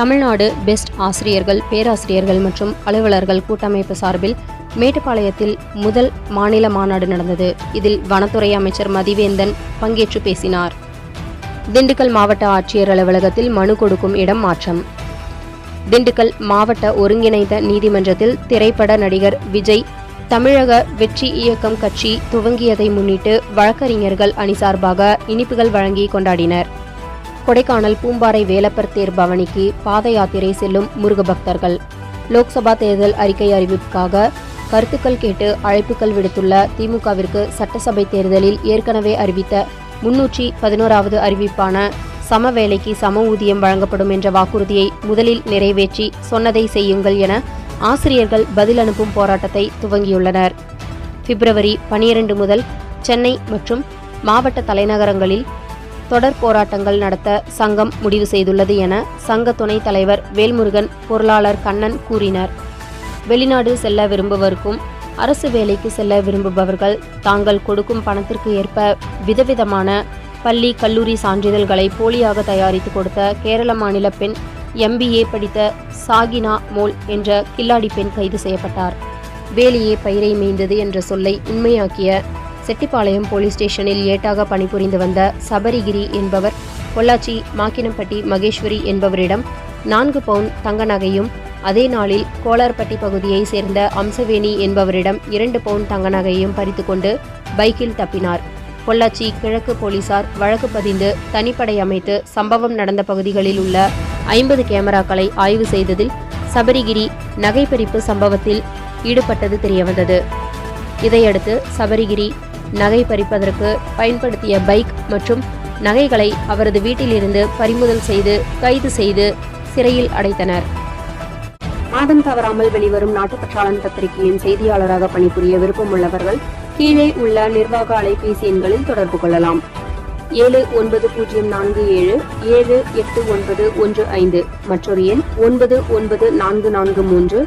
Tamil Nadu best ஆசிரியர்கள் பேராசிரியர்கள் மற்றும் அலுவலர்கள் கூட்டமைப்பு சார்பில் மேட்டுப்பாளையத்தில் முதல் மாநில மாநாடு நடந்தது. இதில் வனத்துறை அமைச்சர் மதிவேந்தன் பங்கேற்று பேசினார். திண்டுக்கல் மாவட்ட ஆட்சியர் அலுவலகத்தில் மனு கொடுக்கும் இடம் மாற்றம். திண்டுக்கல் மாவட்ட ஒருங்கிணைந்த நீதிமன்றத்தில் திரைப்பட நடிகர் விஜய் தமிழக வெற்றி இயக்கம் கட்சி துவங்கியதை முன்னிட்டு வழக்கறிஞர்கள் அணி சார்பாக இனிப்புகள் வழங்கி கொண்டாடினர். கொடைக்கானல் பூம்பாறை வேலப்பர் தேர் பவனிக்கு பாத யாத்திரை செல்லும் முருக பக்தர்கள் லோக்சபா தேர்தல் அறிக்கை அறிவிப்புக்காக கருத்துக்கள் கேட்டு அழைப்புகள் விடுத்துள்ள திமுகவிற்கு சட்டசபை தேர்தலில் ஏற்கனவே அறிவித்த முன்னூற்றி பதினோராவது அறிவிப்பான சம வேலைக்கு சம ஊதியம் வழங்கப்படும் என்ற வாக்குறுதியை முதலில் நிறைவேற்றி சொன்னதை செய்யுங்கள் என ஆசிரியர்கள் பதில் அனுப்பும் போராட்டத்தை துவங்கியுள்ளனர். பிப்ரவரி பனிரெண்டு முதல் சென்னை மற்றும் மாவட்ட தலைநகரங்களில் தொடர் போராட்டங்கள் நடத்த சங்கம் முடிவு செய்துள்ளது என சங்க துணைத் தலைவர் வேல்முருகன் பொருளாளர் கண்ணன் கூறினர். வெளிநாடு செல்ல விரும்புவருக்கும் அரசு வேலைக்கு செல்ல விரும்புபவர்கள் தாங்கள் கொடுக்கும் பணத்திற்கு ஏற்ப விதவிதமான பள்ளி கல்லூரி சான்றிதழ்களை போலியாக தயாரித்து கொடுத்த கேரள மாநில பெண் எம்பிஏ படித்த சாகினா மோல் என்ற கில்லாடி பெண் கைது செய்யப்பட்டார். வேலியே பயிரை மேய்ந்தது என்ற சொல்லை உண்மையாக்கிய செட்டிப்பாளையம் போலீஸ் ஸ்டேஷனில் ஏட்டாக பணிபுரிந்து வந்த சபரிகிரி என்பவர் பொள்ளாச்சி மாக்கினம்பட்டி மகேஸ்வரி என்பவரிடம் நான்கு பவுன் தங்க நகையும் அதே நாளில் கோலார்பட்டி பகுதியை சேர்ந்த அம்சவேணி என்பவரிடம் இரண்டு பவுன் தங்க நகையும் பறித்துக்கொண்டு பைக்கில் தப்பினார். பொள்ளாச்சி கிழக்கு போலீசார் வழக்கு பதிந்து தனிப்படை அமைத்து சம்பவம் நடந்த பகுதிகளில் உள்ள ஐம்பது கேமராக்களை ஆய்வு செய்ததில் சபரிகிரி நகைப்பறிப்பு சம்பவத்தில் ஈடுபட்டது தெரியவந்தது. இதையடுத்து சபரிகிரி நகை பறிப்பதற்கு பயன்படுத்திய பைக் மற்றும் நகைகளை அவரது வீட்டிலிருந்து பறிமுதல் செய்து கைது செய்து சிறையில் அடைத்தனர். மாதம் தவறாமல் வெளிவரும் நாட்டுப்பற்றாளன் பத்திரிகையின் செய்தியாளராக பணிபுரிய விருப்பமுள்ளவர்கள் கீழே உள்ள நிர்வாக அலைபேசி எண்களில் தொடர்பு கொள்ளலாம். ஏழு ஒன்பது பூஜ்ஜியம் நான்கு ஏழு ஏழு எட்டு ஒன்பது ஒன்று ஐந்து மற்றொரு எண் ஒன்பது ஒன்பது நான்கு நான்கு மூன்று